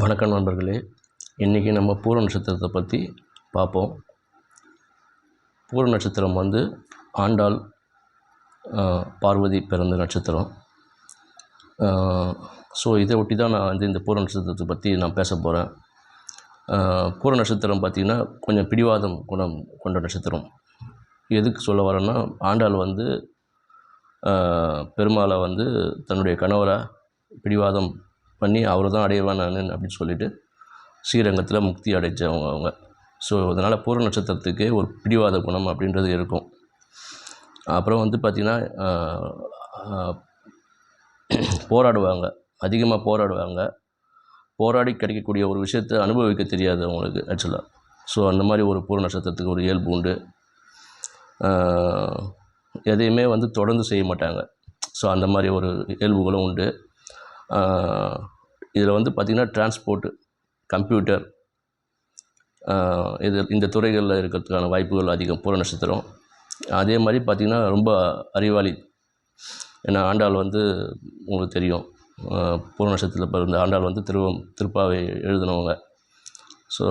வணக்கம் நண்பர்களே. இன்றைக்கி நம்ம பூர நட்சத்திரத்தை பற்றி பார்ப்போம். பூர நட்சத்திரம் வந்து ஆண்டாள் பார்வதி பிறந்த நட்சத்திரம். ஸோ இதை ஒட்டி தான் நான் வந்து இந்த பூர நட்சத்திரத்தை பற்றி நான் பேச போகிறேன் பூர நட்சத்திரம் பார்த்திங்கன்னா கொஞ்சம் பிடிவாதம் குணம் கொண்ட நட்சத்திரம். எதுக்கு சொல்ல வரேன்னா ஆண்டாள் வந்து பெருமாளை வந்து தன்னுடைய கணவராக பிடிவாதம் பண்ணி அவர் தான் அடைவான் நான் அப்படின்னு சொல்லிட்டு ஸ்ரீரங்கத்தில் முக்தி அடைஞ்சவங்க அவங்க. ஸோ அதனால் பூர நட்சத்திரத்துக்கே ஒரு பிடிவாத குணம் அப்படின்றது இருக்கும். அப்புறம் வந்து பார்த்திங்கன்னா போராடுவாங்க. அதிகமாக போராடுவாங்க. போராடி கிடைக்கக்கூடிய ஒரு விஷயத்தை அனுபவிக்க தெரியாது அவங்களுக்கு ஆக்சுவலாக ஸோ அந்த மாதிரி ஒரு பூர நட்சத்திரத்துக்கு ஒரு இயல்பு உண்டு. எதையுமே வந்து தொடர்ந்து செய்ய மாட்டாங்க. ஸோ அந்த மாதிரி ஒரு இயல்புகளும் உண்டு. இதில் வந்து பார்த்திங்கன்னா டிரான்ஸ்போர்ட்டு கம்ப்யூட்டர் இது இந்த துறைகளில் இருக்கிறதுக்கான வாய்ப்புகள் அதிகம் பூர நட்சத்திரம். அதே மாதிரி பார்த்திங்கன்னா ரொம்ப அறிவாளி. ஏன்னா ஆண்டாள் வந்து உங்களுக்கு தெரியும். பூர நட்சத்திரத்தில் பிறந்த ஆண்டாள் வந்து திருவம் திருப்பாவை எழுதினவங்க. ஸோ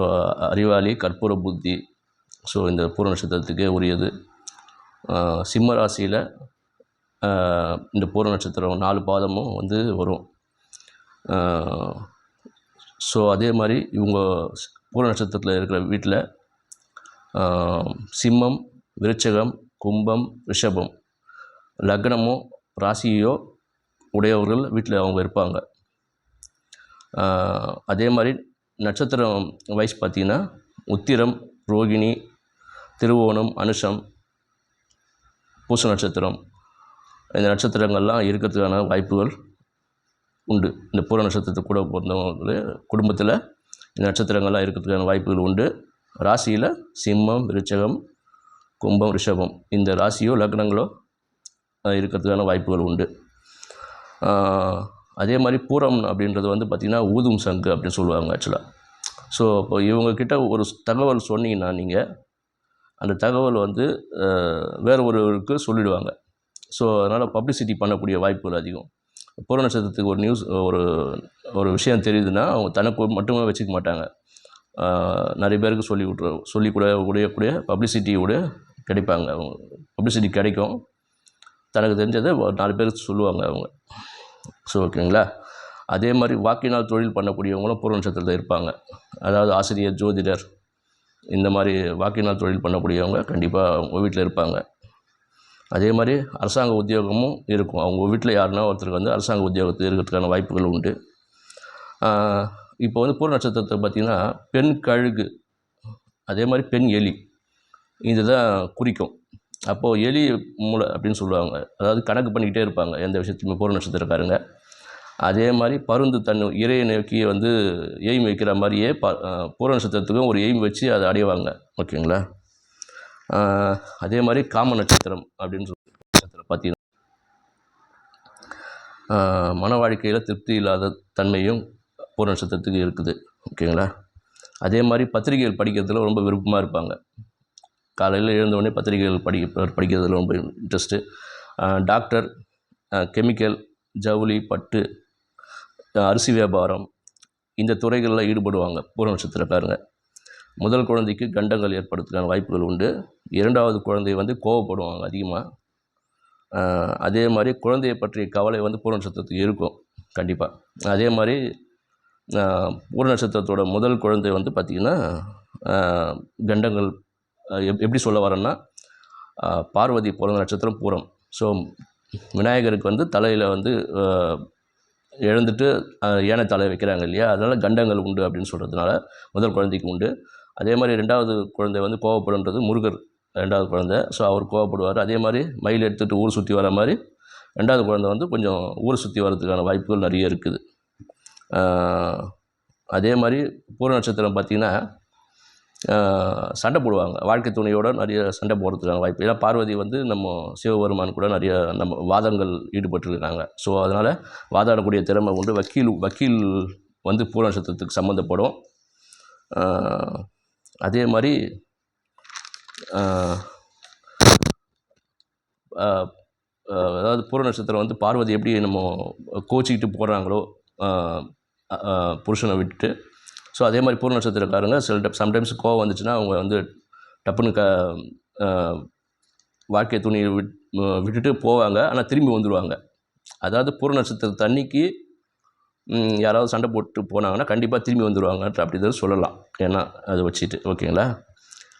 அறிவாளி கற்பூர புத்தி. ஸோ இந்த பூர நட்சத்திரத்துக்கே உரியது. சிம்ம ராசியில் இந்த பூர நட்சத்திரம் நாலு பாதமும் வந்து வரும். ஸோ அதே மாதிரி இவங்க பூர நட்சத்திரத்தில் இருக்கிற வீட்டில் சிம்மம் விருச்சகம் கும்பம் ரிஷபம் லக்னமோ ராசியோ உடையவர்கள் வீட்டில் அவங்க இருப்பாங்க. அதே மாதிரி நட்சத்திரம் வயசு பார்த்திங்கன்னா உத்திரம் ரோகிணி திருவோணம் அனுஷம் பூச நட்சத்திரம். இந்த நட்சத்திரங்கள்லாம் இருக்கிறதுக்கான வாய்ப்புகள் உண்டு. இந்த பூர நட்சத்திரத்துக்கு கூட பிறந்தவங்க குடும்பத்தில் இந்த நட்சத்திரங்கள்லாம் இருக்கிறதுக்கான வாய்ப்புகள் உண்டு. ராசியில் சிம்மம் ரிச்சகம் கும்பம் ரிஷபம் இந்த ராசியோ லக்னங்களோ இருக்கிறதுக்கான வாய்ப்புகள் உண்டு. அதே மாதிரி பூரம் அப்படின்றது வந்து பார்த்திங்கன்னா ஊதும் சங்கு அப்படின்னு சொல்லுவாங்க ஆக்சுவலாக ஸோ இப்போ இவங்கக்கிட்ட ஒரு தகவல் சொன்னீங்கன்னா நீங்கள் அந்த தகவல் வந்து வேறு ஒருவருக்கு சொல்லிடுவாங்க. ஸோ அதனால் பப்ளிசிட்டி பண்ணக்கூடிய வாய்ப்புகள் அதிகம். பூர நட்சத்திரத்துக்கு ஒரு நியூஸ் ஒரு ஒரு விஷயம் தெரியுதுன்னா அவங்க தனக்கு மட்டுமே வச்சுக்க மாட்டாங்க. நிறைய பேருக்கு சொல்லி விட்ரு சொல்லி கூட உடையக்கூடிய பப்ளிசிட்டியோட கிடைப்பாங்க அவங்க. பப்ளிசிட்டி கிடைக்கும். தனக்கு தெரிஞ்சதை நாலு பேருக்கு சொல்லுவாங்க அவங்க. ஸோ ஓகேங்களா? அதே மாதிரி வாக்கினால் தொழில் பண்ணக்கூடியவங்களும் பூர்வ நட்சத்திரத்தில் இருப்பாங்க. அதாவது ஆசிரியர் ஜோதிடர் இந்த மாதிரி வாக்கினால் தொழில் பண்ணக்கூடியவங்க கண்டிப்பாக அவங்க வீட்டில் இருப்பாங்க. அதே மாதிரி அரசாங்க உத்தியோகமும் இருக்கும். அவங்க வீட்டில் யாருன்னா ஒருத்தருக்கு வந்து அரசாங்க உத்தியோகத்தில் இருக்கிறதுக்கான வாய்ப்புகள் உண்டு. இப்போ வந்து பூர நட்சத்திரத்தை பார்த்திங்கன்னா பெண் கழுகு அதே மாதிரி பெண் எலி இதுதான் குறிக்கும். அப்போது எலி மூளை அப்படின்னு சொல்லுவாங்க. அதாவது கணக்கு பண்ணிக்கிட்டே இருப்பாங்க எந்த விஷயத்துலையுமே பூர நட்சத்திரக்காரங்க. அதே மாதிரி பருந்து தன் இறையை நோக்கி வந்து எய்ம் வைக்கிற மாதிரியே ப பூர நட்சத்திரத்துக்கும் ஒரு எய்ம் வச்சு அதை அடைவாங்க. ஓகேங்களா? அதே மாதிரி காம நட்சத்திரம் அப்படின்னு சொல்லி நட்சத்திரம் பார்த்தீங்கன்னா மன வாழ்க்கையில் திருப்தி இல்லாத தன்மையும் பூர நட்சத்திரத்துக்கு இருக்குது. ஓகேங்களா? அதே மாதிரி பத்திரிகைகள் படிக்கிறதுல ரொம்ப விருப்பமாக இருப்பாங்க. காலையில் எழுந்தவுடனே பத்திரிகைகள் படி படிக்கிறதுல ரொம்ப இன்ட்ரெஸ்ட்டு டாக்டர் கெமிக்கல் ஜவுளி பட்டு அரிசி வியாபாரம் இந்த துறைகளில் ஈடுபடுவாங்க பூர நட்சத்திரக்காரங்க. முதல் குழந்தைக்கு கண்டங்கள் ஏற்படுறதுக்கான வாய்ப்புகள் உண்டு. இரண்டாவது குழந்தை வந்து கோவப்படுவாங்க அதிகமாக அதே மாதிரி குழந்தையை பற்றிய கவலை வந்து பூர்ண நட்சத்திரத்துக்கு இருக்கும் கண்டிப்பாக அதே மாதிரி பூர்ண நட்சத்திரத்தோட முதல் குழந்தை வந்து பார்த்திங்கன்னா கண்டங்கள் எப் எப்படி சொல்ல வரேன்னா பார்வதி பிறந்த நட்சத்திரம் பூரம். ஸோ விநாயகருக்கு வந்து தலையில் வந்து ஆஹ் எழுந்துட்டு ஆஹ் தலை வைக்கிறாங்க இல்லையா? அதனால் கண்டங்கள் உண்டு அப்படின்னு சொல்கிறதுனால முதல் குழந்தைக்கு உண்டு. அதே மாதிரி ரெண்டாவது குழந்தை வந்து கோவப்படுன்றது முருகர் ரெண்டாவது குழந்தை. ஸோ அவர் கோவப்படுவார். அதே மாதிரி மயில் எடுத்துகிட்டு ஊர் சுற்றி வர மாதிரி ரெண்டாவது குழந்தை வந்து கொஞ்சம் ஊர் சுற்றி வர்றதுக்கான வாய்ப்புகள் நிறைய இருக்குது. அதே மாதிரி பூர்வ நட்சத்திரம் பார்த்திங்கன்னா சண்டை போடுவாங்க. வாழ்க்கை துணையோட நிறைய சண்டை போடுறதுக்கான வாய்ப்பு. ஏன்னா பார்வதி வந்து நம்ம சிவபெருமான் கூட நிறைய நம்ம வாதங்கள் ஈடுபட்டிருக்காங்க. ஸோ அதனால் வாதாடக்கூடிய திறமை உண்டு. வக்கீல் வக்கீல் வந்து பூர்வ நட்சத்திரத்துக்கு சம்மந்தப்படும். அதே மாதிரி அதாவது பூர நட்சத்திரம் வந்து பார்வதி எப்படி நம்ம கோச்சிக்கிட்டு போடுறாங்களோ புருஷனை விட்டுட்டு. ஸோ அதே மாதிரி பூர நட்சத்திரக்காரங்க சில டைம் சம்டைம்ஸ் கோவம் வந்துச்சுன்னா அவங்க வந்து டப்புன்னு க வாழ்க்கை துணியை விட் விட்டுட்டு போவாங்க. ஆனால் திரும்பி வந்துடுவாங்க அதாவது பூர நட்சத்திர தண்ணிக்கு யாராவது சண்டை போட்டு போனாங்கன்னா கண்டிப்பாக திரும்பி வந்துடுவாங்கன்ற அப்படி தான் சொல்லலாம். ஏன்னா அதை வச்சுட்டு ஓகேங்களா?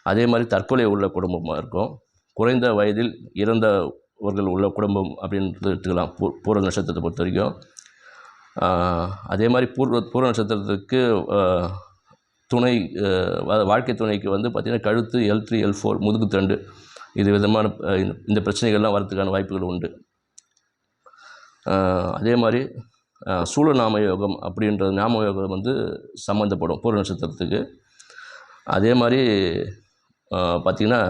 அதே மாதிரி தற்கொலை உள்ள குடும்பமாக இருக்கும். குறைந்த வயதில் இறந்தவர்கள் உள்ள குடும்பம் அப்படின்றது எடுத்துக்கலாம் பூ பூர்வ நட்சத்திரத்தை பொறுத்த வரைக்கும் அதே மாதிரி பூர்வ பூர்வ நட்சத்திரத்துக்கு துணை வாழ்க்கை துணைக்கு வந்து பார்த்திங்கன்னா கழுத்து எல் த்ரீ எல் ஃபோர் முதுகு தண்டு இது விதமான இந்த- இந்த பிரச்சனைகள்லாம் வரதுக்கான வாய்ப்புகள் உண்டு. அதே மாதிரி சூழநாம யோகம் அப்படின்ற நாம யோகம் வந்து சம்மந்தப்படும் பூர்வ நட்சத்திரத்துக்கு. அதே மாதிரி பார்த்திங்கன்னா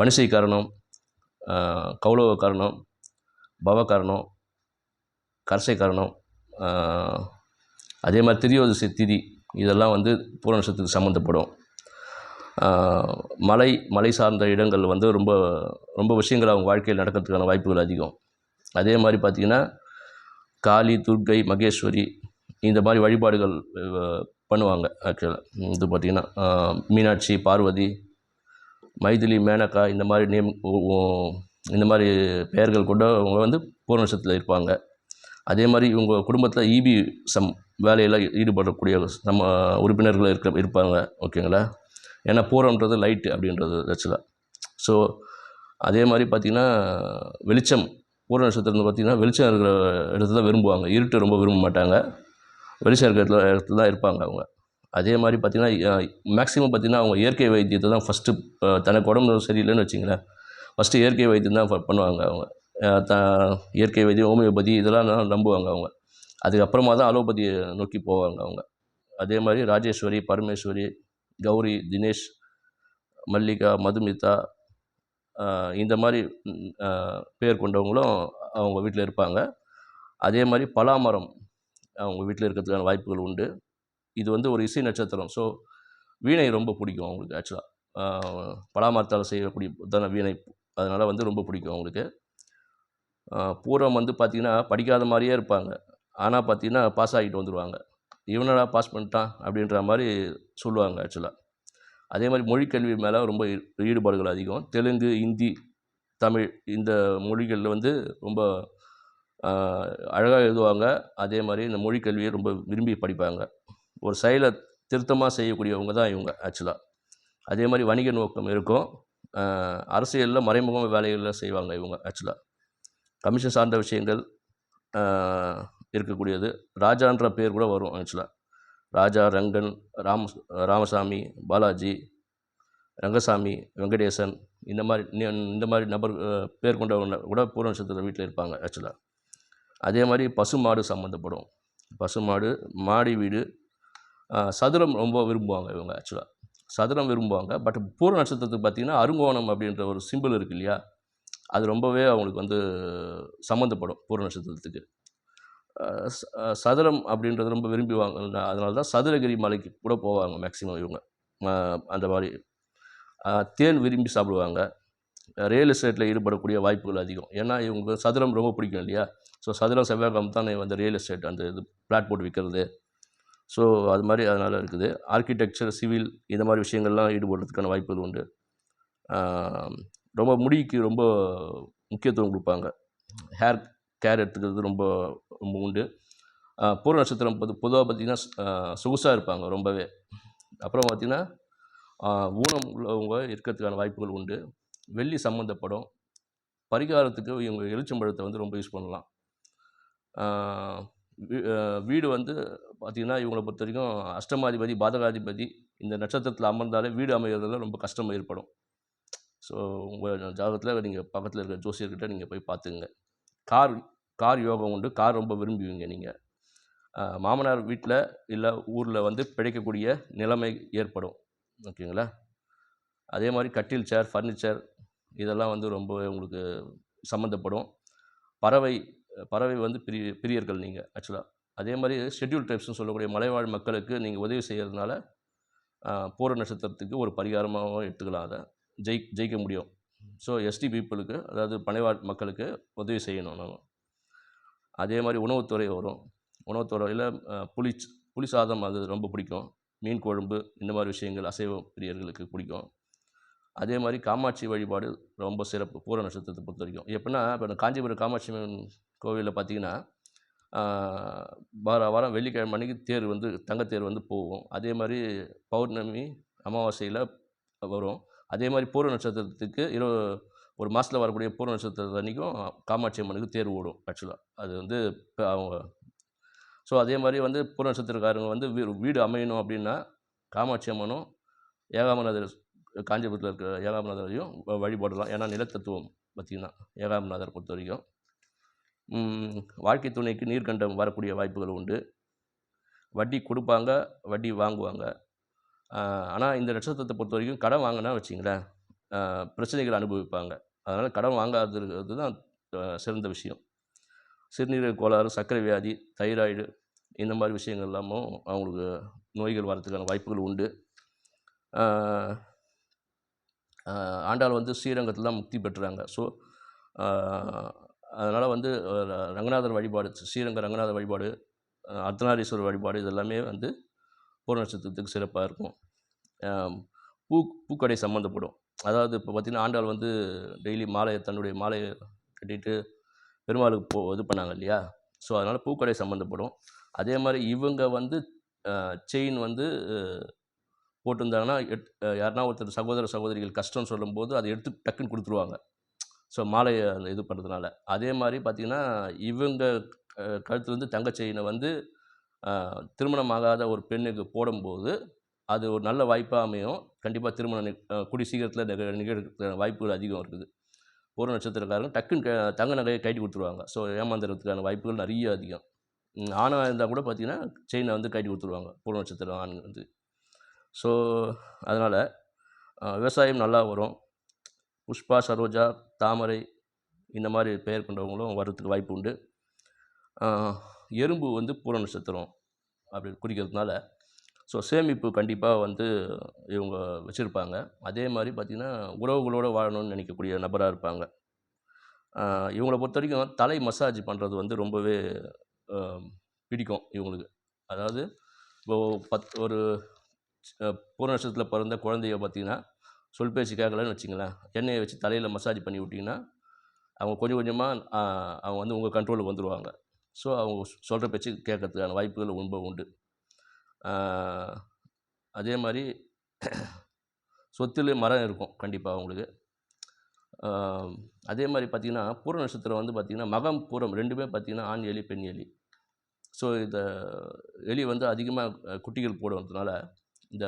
வணிசை காரணம் கௌலவ காரணம் பவ காரணம் கரசை காரணம் அதே மாதிரி திரியோதசி திதி இதெல்லாம் வந்து பூர்வ நட்சத்திரத்துக்கு சம்மந்தப்படும் மலை மலை சார்ந்த இடங்கள் வந்து ரொம்ப ரொம்ப விஷயங்கள் அவங்க வாழ்க்கையில் நடக்கிறதுக்கான வாய்ப்புகள் அதிகம். அதே மாதிரி பார்த்திங்கன்னா காளி துர்க்கை மகேஸ்வரி இந்த மாதிரி வழிபாடுகள் பண்ணுவாங்க ஆக்சுவலாக இது பார்த்திங்கன்னா மீனாட்சி பார்வதி மைதிலி மேனகா இந்த மாதிரி நேம் இந்த மாதிரி பெயர்கள் கொண்ட அவங்க வந்து பூர்ணசத்தில் இருப்பாங்க. அதே மாதிரி இவங்க குடும்பத்தில் ஈபி சம் வேலையில் ஈடுபடக்கூடிய நம்ம உறுப்பினர்கள் இருக்க இருப்பாங்க ஓகேங்களா? ஏன்னா பூரம்ன்றது லைட்டு அப்படின்றது ஆக்சுவலாக ஸோ அதே மாதிரி பார்த்திங்கன்னா வெளிச்சம் பூர்வ நட்சத்திரம் பார்த்திங்கன்னா வெளிச்சம் இருக்கிற இடத்துல விரும்புவாங்க. இருட்டு ரொம்ப விரும்ப மாட்டாங்க. வெளிச்சம் இருக்கிற இடத்துல இடத்துல தான் இருப்பாங்க அவங்க. அதே மாதிரி பார்த்திங்கன்னா மேக்ஸிமம் பார்த்திங்கன்னா அவங்க இயற்கை வைத்தியத்தை தான் ஃபஸ்ட்டு தனக்கு உடம்பு சரியில்லைன்னு வச்சிங்களேன். ஃபஸ்ட்டு இயற்கை வைத்தியம் தான் பண்ணுவாங்க அவங்க. த இயற்கை வைத்தியம் ஹோமியோபதி இதெல்லாம் நம்புவாங்க அவங்க. அதுக்கப்புறமா தான் அலோபதியை நோக்கி போவாங்க அவங்க. அதே மாதிரி ராஜேஸ்வரி பரமேஸ்வரி கௌரி தினேஷ் மல்லிகா மதுமிதா இந்த மாதிரி பேர் கொண்டவங்களும் அவங்க வீட்டில் இருப்பாங்க. அதே மாதிரி பலாமரம் அவங்க வீட்டில் இருக்கிறதுக்கான வாய்ப்புகள் உண்டு. இது வந்து ஒரு இசை நட்சத்திரம். ஸோ வீணை ரொம்ப பிடிக்கும் அவங்களுக்கு ஆக்சுவலாக பலாமரத்தால் செய்யக்கூடிய தான வீணை அதனால் வந்து ரொம்ப பிடிக்கும் அவங்களுக்கு. பூர்வம் பூரம் வந்து பார்த்திங்கன்னா படிக்காத மாதிரியே இருப்பாங்க. ஆனால் பார்த்தீங்கன்னா பாஸ் ஆகிட்டு வந்துடுவாங்க இவனடா பாஸ் பண்ணிட்டான் அப்படின்ற மாதிரி சொல்லுவாங்க ஆக்சுவலாக அதே மாதிரி மொழிக்கல்வி மேலே ரொம்ப ஈடுபாடுகள் அதிகம். தெலுங்கு ஹிந்தி தமிழ் இந்த மொழிகளில் வந்து ரொம்ப அழகாக எழுதுவாங்க. அதே மாதிரி இந்த மொழிக்கல்வியை ரொம்ப விரும்பி படிப்பாங்க. ஒரு செயலை திருத்தமாக செய்யக்கூடியவங்க தான் இவங்க ஆக்சுவலாக அதே மாதிரி வணிக நோக்கம் இருக்கும். அரசியலில் மறைமுக வேலைகளில் செய்வாங்க இவங்க ஆக்சுவலாக கமிஷன் சார்ந்த விஷயங்கள் இருக்கக்கூடியது. ராஜான்ற பேர் கூட வரும் ஆக்சுவலாக ராஜா ரங்கன் ராம ராமசாமி பாலாஜி ரங்கசாமி வெங்கடேசன் இந்த மாதிரி இந்த மாதிரி நபர் பேர் கொண்டவங்க கூட பூர்வ நட்சத்திர வீட்டில் இருப்பாங்க ஆக்சுவலாக அதே மாதிரி பசுமாடு சம்மந்தப்படும் பசுமாடு மாடி வீடு சதுரம் ரொம்ப விரும்புவாங்க இவங்க ஆக்சுவலாக சதுரம் விரும்புவாங்க பட் பூர்வ நட்சத்திரத்துக்கு பார்த்தீங்கன்னா அருங்கோணம் அப்படின்ற ஒரு சிம்பிள் இருக்கு இல்லையா? அது ரொம்பவே அவங்களுக்கு வந்து சம்மந்தப்படும் பூர்வ நட்சத்திரத்துக்கு. சதுரம் அப்படின்றது ரொம்ப விரும்பிவாங்க. அதனால தான் சதுரகிரி மலைக்கு கூட போவாங்க மேக்ஸிமம் இவங்க. அந்த மாதிரி. தேன் விரும்பி சாப்பிடுவாங்க. ரியல் எஸ்டேட்டில் ஈடுபடக்கூடிய வாய்ப்புகள் அதிகம். ஏன்னா இவங்க சதுரம் ரொம்ப பிடிக்கும் இல்லையா? ஸோ சதுரம் செவ்வாய்க்கிழமை தான் அந்த ரியல் எஸ்டேட் அந்த இது பிளாட் போட்டு விற்கிறது ஸோ அது மாதிரி அதனால் இருக்குது. ஆர்கிடெக்சர் சிவில் இந்த மாதிரி விஷயங்கள்லாம் ஈடுபடுறதுக்கான வாய்ப்புகள் உண்டு. ரொம்ப முடிக்கு ரொம்ப முக்கியத்துவம் கொடுப்பாங்க. ஹேர் கேர் எடுத்துக்கிறது ரொம்ப ரொம்ப உண்டு. பூர்வ நட்சத்திரம் பொது பொதுவாக பார்த்திங்கன்னா சொகுசாக இருப்பாங்க ரொம்பவே. அப்புறம் பார்த்திங்கன்னா ஊனம் உள்ளவங்க இருக்கிறதுக்கான வாய்ப்புகள் உண்டு. வெள்ளி சம்மந்தப்படும் பரிகாரத்துக்கு இவங்க எலுச்சம்பழத்தை வந்து ரொம்ப யூஸ் பண்ணலாம். வீ- வீடு வந்து பார்த்திங்கன்னா இவங்களை பொறுத்த வரைக்கும் அஷ்டமாதிபதி பாதகாதிபதி இந்த நட்சத்திரத்தில் அமர்ந்தாலே வீடு அமைகிறதுல ரொம்ப கஷ்டம் ஏற்படும். ஸோ உங்கள் ஜாதகத்தில் நீங்கள் பக்கத்தில் இருக்கிற ஜோசியர்கிட்ட நீங்கள் போய் பார்த்துங்க கார் கார் யோகம் உண்டு. கார் ரொம்ப விரும்புவீங்க நீங்கள் மாமனார் வீட்டில் இல்லை ஊரில் வந்து பிழைக்கக்கூடிய நிலைமை ஏற்படும். ஓகேங்களா? அதே மாதிரி கட்டில் சேர் ஃபர்னிச்சர் இதெல்லாம் வந்து ரொம்ப உங்களுக்கு சம்மந்தப்படும். பறவை பறவை வந்து பிரிய பிரியர்கள் நீங்கள் ஆக்சுவலாக அதே மாதிரி ஷெட்யூல் டைப்ஸ்னு சொல்லக்கூடிய மலைவாழ் மக்களுக்கு நீங்கள் உதவி செய்கிறதுனால பூர நட்சத்திரத்துக்கு ஒரு பரிகாரமாகவும் எடுத்துக்கலாம் அதை. ஜெய் ஜெயிக்க முடியும். ஸோ எஸ்டி பீப்புளுக்கு அதாவது பனைவாழ் மக்களுக்கு உதவி செய்யணும் நம்ம அதே மாதிரி உணவுத்துறை வரும். உணவுத்துறையில் புளி புளி சாதம் அது ரொம்ப பிடிக்கும். மீன் குழம்பு இந்த மாதிரி விஷயங்கள் அசைவ பிரியர்களுக்கு பிடிக்கும். அதே மாதிரி காமாட்சி வழிபாடு ரொம்ப சிறப்பு. பூர நட்சத்திரத்தை பொறுத்த வரைக்கும். எப்படின்னா இப்போ காஞ்சிபுரம் காமாட்சி அம்மன் கோவிலில் பார்த்திங்கன்னா வார வாரம் வெள்ளிக்கிழமை அன்னைக்கு தேர் வந்து தங்கத்தேர் வந்து போகும். அதே மாதிரி பௌர்ணமி அமாவாசையில் வரும். அதே மாதிரி பூர நட்சத்திரத்துக்கு இரு ஒரு மாதத்தில் வரக்கூடிய பூர்ண நட்சத்திரத்து அன்றைக்கும் காமாட்சி அம்மனுக்கு தேர் ஓடும் ஆக்சுவலாக அது வந்து இப்போ அவங்க ஸோ அதே மாதிரி வந்து பூர்ண நட்சத்திரக்காரங்க வந்து வீ- வீடு அமையணும் அப்படின்னா காமாட்சி அம்மனும் ஏகாமநாதர் காஞ்சிபுரத்தில் இருக்கிற ஏகாமநாதரையும் வ- வழிபடலாம். ஏன்னா நிலத்தத்துவம் பார்த்திங்கன்னா ஏகாமநாதர் பொறுத்த வரைக்கும் வாழ்க்கை துணைக்கு நீர்க்கண்டம் வரக்கூடிய வாய்ப்புகள் உண்டு. வட்டி கொடுப்பாங்க வட்டி வாங்குவாங்க. ஆனால் இந்த நட்சத்திரத்தை பொறுத்த வரைக்கும் கடன் வாங்கினா வச்சிங்களேன் பிரச்சனைகள் அனுபவிப்பாங்க. அதனால் கடன் வாங்காதது தான் சிறந்த விஷயம். சிறுநீரக கோளாறு சர்க்கரை வியாதி தைராய்டு இந்த மாதிரி விஷயங்கள் எல்லாமும் அவங்களுக்கு நோய்கள் வரதுக்கான வாய்ப்புகள் உண்டு. ஆண்டாள் வந்து ஸ்ரீரங்கத்தில் தான் முக்தி பெற்றுறாங்க ஸோ அதனால் வந்து ரங்கநாதர் வழிபாடு ஸ்ரீரங்க ரங்கநாதர் வழிபாடு அர்த்தநாரீஸ்வரர் வழிபாடு இதெல்லாமே வந்து பூர நட்சத்திரத்துக்கு சிறப்பாக இருக்கும். பூ பூக்கடை சம்மந்தப்படும் அதாவது இப்போ பார்த்திங்கன்னா ஆண்டாள் வந்து டெய்லி மாலையை தன்னுடைய மாலையை கட்டிட்டு பெருமாளுக்கு போ இது பண்ணாங்க இல்லையா? ஸோ அதனால் பூக்கடை சம்மந்தப்படும் அதே மாதிரி இவங்க வந்து செயின் வந்து போட்டிருந்தாங்கன்னா எட் யாருன்னா ஒருத்தர் சகோதர சகோதரிகள் கஷ்டம் சொல்லும்போது அதை எடுத்து டக்குன்னு கொடுத்துருவாங்க. ஸோ மாலையை அந்த இது பண்ணுறதுனால அதே மாதிரி பார்த்திங்கன்னா இவங்க கழுத்துலேருந்து தங்க செயினை வந்து திருமணமாகாத ஒரு பெண்ணுக்கு போடும்போது அது ஒரு நல்ல வாய்ப்பாக அமையும். கண்டிப்பாக திருமணம் குடி சீக்கிரத்தில் நிக நிகழ்கிறதுக்கான வாய்ப்புகள் அதிகம் இருக்குது. பூர நட்சத்திரக்காரங்க டக்குன்னு க- தங்க நகையை கைட்டு கொடுத்துருவாங்க. ஸோ ஏமாந்துறதுக்கான வாய்ப்புகள் நிறைய அதிகம். ஆணாக இருந்தால் கூட பார்த்தீங்கன்னா செயினை வந்து கைட்டு கொடுத்துருவாங்க. பூர நட்சத்திரம் ஆண் வந்து. ஸோ அதனால் விவசாயம் நல்லா வரும். புஷ்பா சரோஜா தாமரை இந்த மாதிரி பெயர் கொண்டவங்களும் வர்றதுக்கு வாய்ப்பு உண்டு. எறும்பு வந்து பூர நட்சத்திரம் அப்படி குறிக்கிறதுனால ஸோ சேமிப்பு கண்டிப்பாக வந்து இவங்க வச்சுருப்பாங்க. அதே மாதிரி பார்த்திங்கன்னா உறவுகளோடு வாழணும்னு நினைக்கக்கூடிய நபராக இருப்பாங்க. இவங்களை இவங்கள பொறுத்த வரைக்கும் தலை மசாஜ் பண்ணுறது வந்து ரொம்பவே பிடிக்கும் இவங்களுக்கு. அதாவது இப்போ பத் ஒரு அஹ், நட்சத்திரத்தில் பிறந்த குழந்தைய பார்த்தீங்கன்னா சொல் பேச்சு கேட்கலன்னு வச்சிங்களேன் எண்ணெயை வச்சு தலையில் மசாஜ் பண்ணி விட்டிங்கன்னா அவங்க கொஞ்சம் கொஞ்சமாக அவங்க வந்து உங்கள் கண்ட்ரோலுக்கு வந்துடுவாங்க ஸோ அவங்க சொல்கிற பேச்சு கேட்கறதுக்கான வாய்ப்புகள் ரொம்ப உண்டு. அதே மாதிரி சொத்தில் மரம் இருக்கும் கண்டிப்பாக அவங்களுக்கு அதே மாதிரி பார்த்திங்கன்னா பூர நட்சத்திரம் வந்து பார்த்திங்கன்னா மகம் பூரம் ரெண்டுமே பார்த்திங்கன்னா ஆண் எலி பெண் எலி. ஸோ இந்த எலி வந்து அதிகமாக குட்டிகள் போடுறதுனால இந்த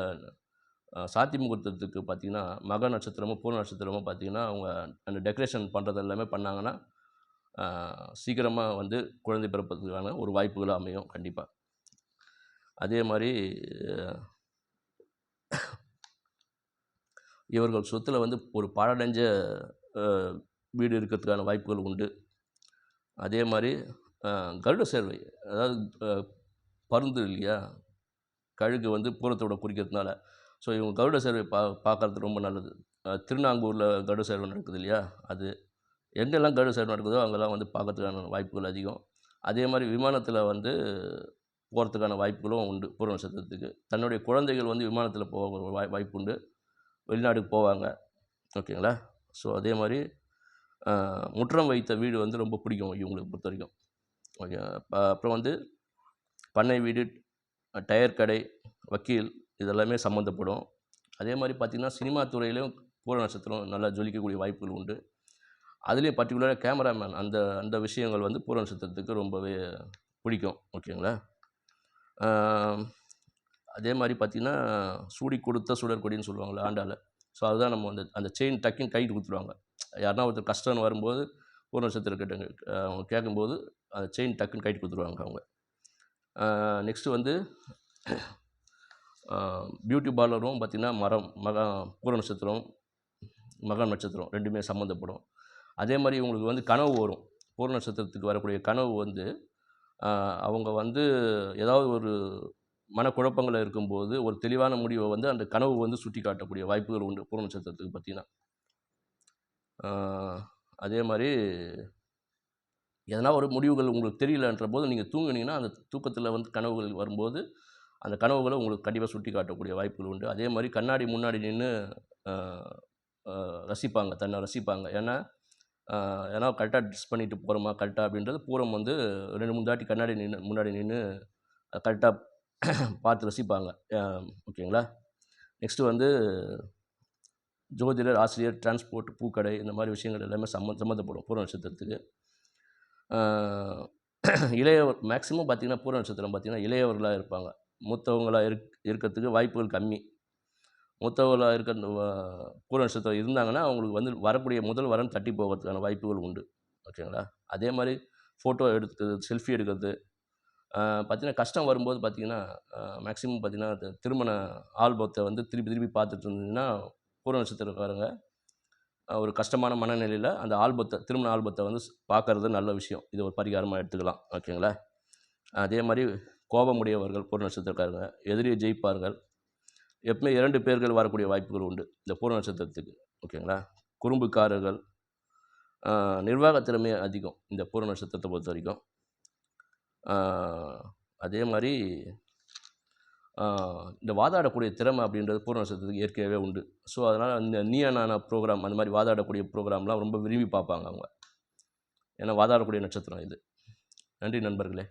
சாத்தி முகூர்த்தத்துக்கு பார்த்திங்கன்னா மக நட்சத்திரமும் பூர நட்சத்திரமும் பார்த்திங்கன்னா அவங்க அந்த டெக்கரேஷன் பண்ணுறது எல்லாமே பண்ணாங்கன்னா சீக்கிரமாக வந்து குழந்தை பிறப்பதுக்கான ஒரு வாய்ப்புகள் அமையும் கண்டிப்பாக அதே மாதிரி இவர்கள் சொத்தில் வந்து ஒரு பாழடைஞ்ச வீடு இருக்கிறதுக்கான வாய்ப்புகள் உண்டு. அதே மாதிரி கருட சேர்வை அதாவது பருந்து இல்லையா? கழுகு வந்து பூரத்தோட குறிக்கிறதுனால. ஸோ இவங்க கருட சேர்வை பா பார்க்கறது ரொம்ப நல்லது. திருநாங்கூரில் கருட சேர்வை நடக்குது இல்லையா? அது எங்கெல்லாம் கருட சேர்வை நடக்குதோ அங்கெல்லாம் வந்து பார்க்கறதுக்கான வாய்ப்புகள் அதிகம். அதே மாதிரி விமானத்தில் வந்து போகிறதுக்கான வாய்ப்புகளும் உண்டு பூர்வ நட்சத்திரத்துக்கு தன்னுடைய குழந்தைகள் வந்து விமானத்தில் போக வாய் வாய்ப்பு உண்டு. வெளிநாடுக்கு போவாங்க. ஓகேங்களா? ஸோ அதே மாதிரி முற்றம் வைத்த வீடு வந்து ரொம்ப பிடிக்கும் இவங்களுக்கு பொறுத்த வரைக்கும். ஓகே அப்புறம் வந்து பண்ணை வீடு டயர் கடை வக்கீல் இதெல்லாமே சம்மந்தப்படும். அதே மாதிரி பார்த்திங்கன்னா சினிமா துறையிலையும் பூர நட்சத்திரம் நல்லா ஜொலிக்கக்கூடிய வாய்ப்புகள் உண்டு. அதுலேயும் பர்டிகுலராக கேமராமேன் அந்த அந்த விஷயங்கள் வந்து பூர நட்சத்திரத்துக்கு ரொம்பவே பிடிக்கும். ஓகேங்களா? அதே மாதிரி பார்த்திங்கன்னா சூடி கொடுத்த சுடற்கொடின்னு சொல்லுவாங்கள்ல ஆண்டாள். ஸோ அதுதான் நம்ம அந்த அந்த செயின் டக்குன்னு கைட்டு கொடுத்துருவாங்க. யாருன்னா ஒருத்தர் கஷ்டம்னு வரும்போது ஒரு நட்சத்திரம் கேட்டாங்க அவங்க கேட்கும்போது அந்த செயின் டக்குன்னு கைட்டு கொடுத்துருவாங்க அவங்க. நெக்ஸ்ட்டு வந்து பியூட்டி பார்லரும் பார்த்திங்கன்னா மரம் மக பூர நட்சத்திரம் மகா நட்சத்திரம் ரெண்டுமே சம்மந்தப்படும். அதே மாதிரி இவங்களுக்கு வந்து கனவு வரும். பூர நட்சத்திரத்துக்கு வரக்கூடிய கனவு வந்து அவங்க வந்து ஏதாவது ஒரு மனக்குழப்பங்கள் இருக்கும்போது ஒரு தெளிவான முடிவை வந்து அந்த கனவு வந்து சுட்டி காட்டக்கூடிய வாய்ப்புகள் உண்டு. பூர்ண நட்சத்திரத்துக்கு பார்த்தீங்கன்னா. அதே மாதிரி எதனா ஒரு முடிவுகள் உங்களுக்கு தெரியலன்ற போது நீங்கள் தூங்குனீங்கன்னா அந்த தூக்கத்தில் வந்து கனவுகள் வரும்போது அந்த கனவுகளை உங்களுக்கு கண்டிப்பாக சுட்டி காட்டக்கூடிய வாய்ப்புகள் உண்டு. அதே மாதிரி கண்ணாடி முன்னாடி நின்று ரசிப்பாங்க. தன்னை ரசிப்பாங்க. ஏன்னா ஏன்னா கரெக்டாக ட்ரெஸ் பண்ணிட்டு போகிறோமா கரெக்டாக அப்படின்றது பூரம் வந்து ரெண்டு மூணு தாட்டி கண்ணாடி நின்று முன்னாடி நின்று கரெக்டாக பார்த்து ரசிப்பாங்க. ஓகேங்களா? நெக்ஸ்ட்டு வந்து ஜோதிடர் ஆசிரியர் டிரான்ஸ்போர்ட் பூக்கடை இந்த மாதிரி விஷயங்கள் எல்லாமே சம்ம சம்மந்தப்படும் பூர நட்சத்திரத்துக்கு. இளையவர் மேக்ஸிமம் பார்த்திங்கன்னா பூர நட்சத்திரம் பார்த்திங்கன்னா இளையவர்களாக இருப்பாங்க. மூத்தவங்களாக இருக் இருக்கிறதுக்கு வாய்ப்புகள் கம்மி. மூத்தவர்களாக இருக்க அந்த பூர நட்சத்திரம் இருந்தாங்கன்னா அவங்களுக்கு வந்து வரக்கூடிய முதல் வரன் தட்டி போகிறதுக்கான வாய்ப்புகள் உண்டு. ஓகேங்களா? அதே மாதிரி ஃபோட்டோ எடுக்கிறது செல்ஃபி எடுக்கிறது. பார்த்திங்கன்னா கஷ்டம் வரும்போது பார்த்தீங்கன்னா மேக்ஸிமம் பார்த்தீங்கன்னா திருமண ஆல்பத்தை வந்து திருப்பி திருப்பி பார்த்துட்டு இருந்தீங்கன்னா பூர நட்சத்திரக்காரங்க ஒரு கஷ்டமான மனநிலையில் அந்த ஆல்பத்தை திருமண ஆல்பத்தை வந்து பார்க்குறது பார்க்கறது நல்ல விஷயம். இது ஒரு பரிகாரமாக எடுத்துக்கலாம். ஓகேங்களா? அதே மாதிரி கோபமுடையவர்கள் பூர நட்சத்திரக்காரங்க எதிரியை ஜெயிப்பார்கள். எப்பவுமே இரண்டு பேர்கள் வரக்கூடிய வாய்ப்புகள் உண்டு இந்த பூர்ண நட்சத்திரத்துக்கு ஓகேங்களா? குறும்புக்காரர்கள் நிர்வாக திறமை அதிகம் இந்த பூர்ண நட்சத்திரத்தை பொறுத்த வரைக்கும். அதே மாதிரி இந்த வாதாடக்கூடிய திறமை அப்படின்றது பூர்ண நட்சத்திரத்துக்கு இயற்கையாகவே உண்டு. ஸோ அதனால் இந்த நீயனான ப்ரோக்ராம் அந்த மாதிரி வாதாடக்கூடிய ப்ரோக்ராம்லாம் ரொம்ப விரும்பி பார்ப்பாங்க அவங்க. ஏன்னா வாதாடக்கூடிய நட்சத்திரம் இது. நன்றி நண்பர்களே.